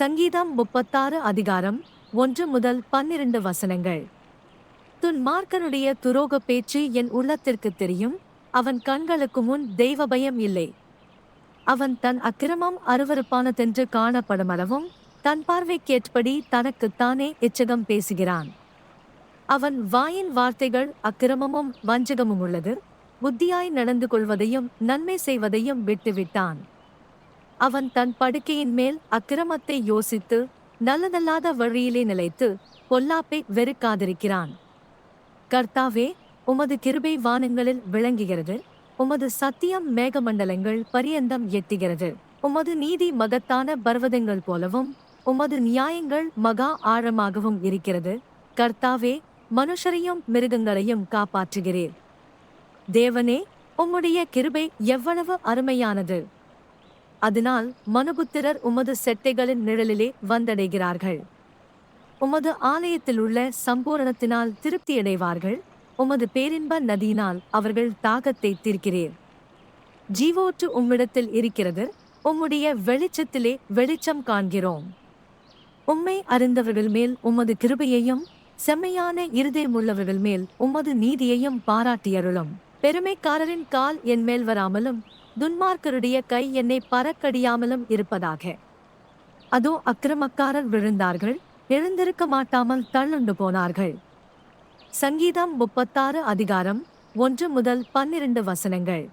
சங்கீதம் முப்பத்தாறு அதிகாரம் ஒன்று முதல் பன்னிரண்டு வசனங்கள். துன்மார்க்கனுடைய துரோக பேச்சு என் உள்ளத்திற்கு தெரியும். அவன் கண்களுக்கு முன் தெய்வ பயம் இல்லை. அவன் தன் அக்கிரமம் அருவருப்பானதென்று காணப்படுமளவும் தன் பார்வைக்கேற்படி தனக்குத்தானே எச்சகம் பேசுகிறான். அவன் வாயின் வார்த்தைகள் அக்கிரமமும் வஞ்சகமும் உள்ளது. புத்தியாய் நடந்து கொள்வதையும் நன்மை செய்வதையும் விட்டுவிட்டான். அவன் தன் படுக்கையின் மேல் அக்கிரமத்தை யோசித்து நல்லதல்லாத வழியிலே நிலைத்து பொல்லாப்பை வெறுக்காதிருக்கிறான். கர்த்தாவே உமது கிருபை வானங்களில் விளங்குகிறது. உமது சத்தியம் மேகமண்டலங்கள் பரியந்தம் எட்டுகிறது. உமது நீதி மகத்தான பர்வதங்கள் போலவும் உமது நியாயங்கள் மகா ஆழமாகவும் இருக்கிறது. கர்த்தாவே மனுஷரையும் மிருகங்களையும் காப்பாற்றுகிறீர். தேவனே உம்முடைய கிருபை எவ்வளவு அருமையானது. அதனால் மனுபுத்திரர் உமது செட்டைகளின் நிழலிலே வந்தடைகிறார்கள். உமது ஆலயத்தில் உள்ள சம்பூரணத்தினால் திருப்தியடைவார்கள். உமது பேரின்ப நதியினால் அவர்கள் தாகத்தை தீர்க்கிறீர். ஜீவோற்று உம்மிடத்தில் இருக்கிறது. உம்முடைய வெளிச்சத்திலே வெளிச்சம் காண்கிறோம். உம்மை அறிந்தவர்கள் மேல் உமது கிருபையையும் செம்மையான இருதயமுள்ளவர்கள் மேல் உமது நீதியையும் பாராட்டியருளும். பெருமைக்காரரின் கால் என் மேல் வராமலும் துன்மார்க்கருடைய கை என்னை பறக்கடியாமலும் இருப்பதாக. அதோ அக்கிரமக்காரர் விழுந்தார்கள் எழுந்திருக்க மாட்டாமல் தள்ளுண்டு போனார்கள். சங்கீதம் முப்பத்தாறு அதிகாரம் ஒன்று முதல் பன்னிரண்டு வசனங்கள்.